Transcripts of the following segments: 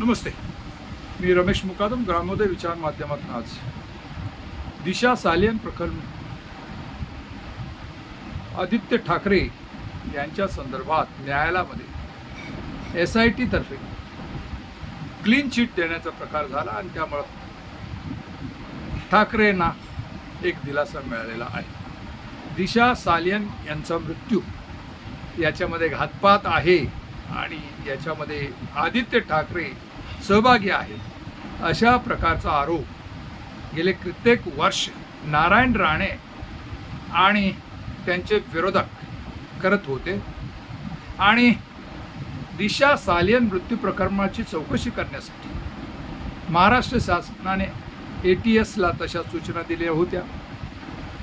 नमस्ते. मी रमेश मुकादम ग्रामोदय विचार माध्यमातून आज. दिशा सालियन प्रकरण. आदित्य ठाकरे यांच्या संदर्भात न्यायालयामध्ये एस आय टीतर्फे क्लीन चिट देण्याचा प्रकार झाला आणि त्यामुळं ठाकरेंना एक दिलासा मिळालेला आहे. दिशा सालियन यांचा मृत्यू याच्यामध्ये घातपात आहे आणि याच्यामध्ये आदित्य ठाकरे सहभागी आहेत अशा प्रकारचा आरोप गेले कित्येक वर्ष नारायण राणे आणि त्यांचे विरोधक करत होते आणि दिशा सालियन मृत्यू प्रकरणाची चौकशी करण्यासाठी महाराष्ट्र शासनाने ए टी एसला तशा सूचना दिल्या होत्या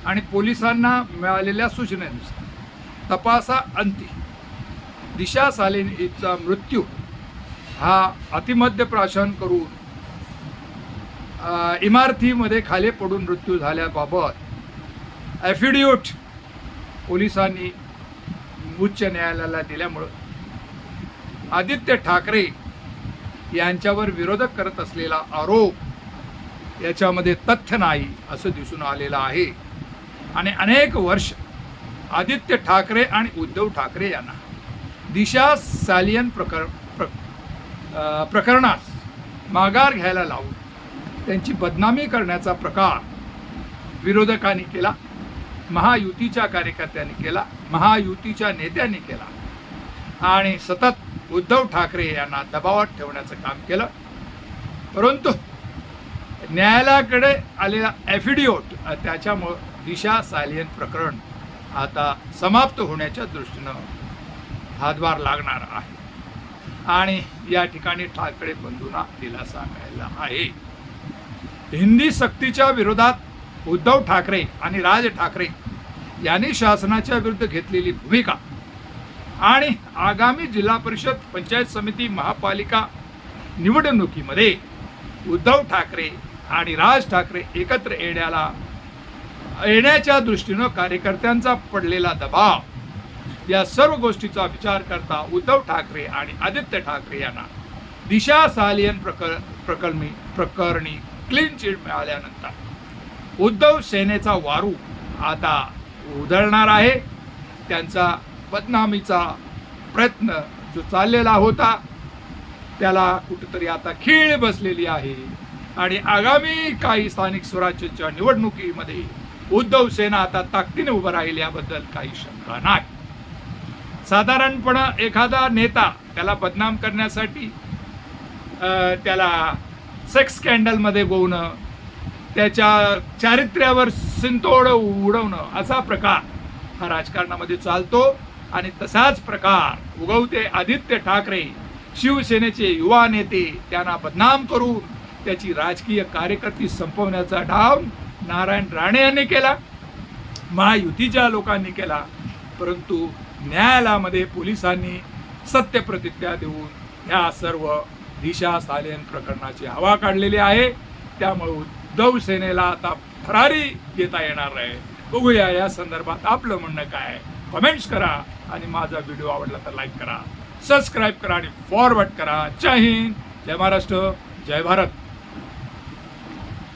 आणि पोलिसांना मिळालेल्या सूचनेनुसार तपासा अंती दिशा सालिन हिचा मृत्यू हा अतिमध्य प्राशन करून इमारतीमध्ये खाली पडून मृत्यू झाल्याबाबत ॲफिडिओट पोलिसांनी उच्च न्यायालयाला दिल्यामुळं आदित्य ठाकरे यांच्यावर विरोधक करत असलेला आरोप याच्यामध्ये तथ्य नाही असं दिसून आलेलं आहे. आणि अनेक वर्ष आदित्य ठाकरे आणि उद्धव ठाकरे यांना दिशा सालियन प्रकर प्र प्रकरणास माघार घ्यायला लावून त्यांची बदनामी करण्याचा प्रकार विरोधकांनी केला महायुतीच्या कार्यकर्त्यांनी केला महायुतीच्या नेत्यांनी केला आणि सतत उद्धव ठाकरे यांना दबावात ठेवण्याचं काम केलं. परंतु न्यायालयाकडे आलेला ॲफिडिओट त्याच्यामुळं दिशा सालियन प्रकरण आता समाप्त होण्याच्या दृष्टीनं हातभार लागणार आहे. आणि या ठिकाणी ठाकरे बंधूंना दिलासा मिळाला आहे. हिंदी सक्तीच्या विरोधात उद्धव ठाकरे आणि राज ठाकरे यांनी शासनाच्या विरुद्ध घेतलेली भूमिका आणि आगामी जिल्हा परिषद पंचायत समिती महापालिका निवडणुकीमध्ये उद्धव ठाकरे आणि राज ठाकरे एकत्र येण्याला येण्याच्या दृष्टीनं कार्यकर्त्यांचा पडलेला दबाव या सर्व गोष्टीचा विचार करता उद्धव ठाकरे आणि आदित्य ठाकरे यांना दिशा सालियन प्रकर प्रकरणी प्रकरणी क्लीन चिट मिळाल्यानंतर उद्धव सेनेचा वारू आता उधळणार आहे. त्यांचा बदनामीचा प्रयत्न जो चाललेला होता त्याला कुठेतरी आता खीळ बसलेली आहे. आणि आगामी काही स्थानिक स्वराज्याच्या निवडणुकीमध्ये उद्धव सेना आता ताकदीने उभं राहील याबद्दल काही शंका नाही. साधारणपणे एखादा नेता त्याला बदनाम करण्यासाठी त्याला सेक्स स्कॅन्डलमध्ये गोवणं त्याच्या चारित्र्यावर सिंतोड उडवणं असा प्रकार हा राजकारणामध्ये चालतो आणि तसाच प्रकार उगवते आदित्य ठाकरे शिवसेनेचे युवा नेते त्यांना बदनाम करून त्याची राजकीय कार्यकर्ती संपवण्याचा डाव नारायण राणे यांनी केला महायुतीच्या लोकांनी केला परंतु न्यायालयामध्ये पोलिसांनी सत्य प्रतिज्ञा देऊन ह्या सर्व दिशा सालेन प्रकरणाची हवा काढलेली आहे. त्यामुळे उद्धव सेनेला आता फरारी घेता येणार आहे. बघूया या संदर्भात आपलं म्हणणं काय कमेंट्स करा आणि माझा व्हिडिओ आवडला तर लाईक करा. सबस्क्राईब करा आणि फॉरवर्ड करा. जय हिंद जय महाराष्ट्र जय भारत.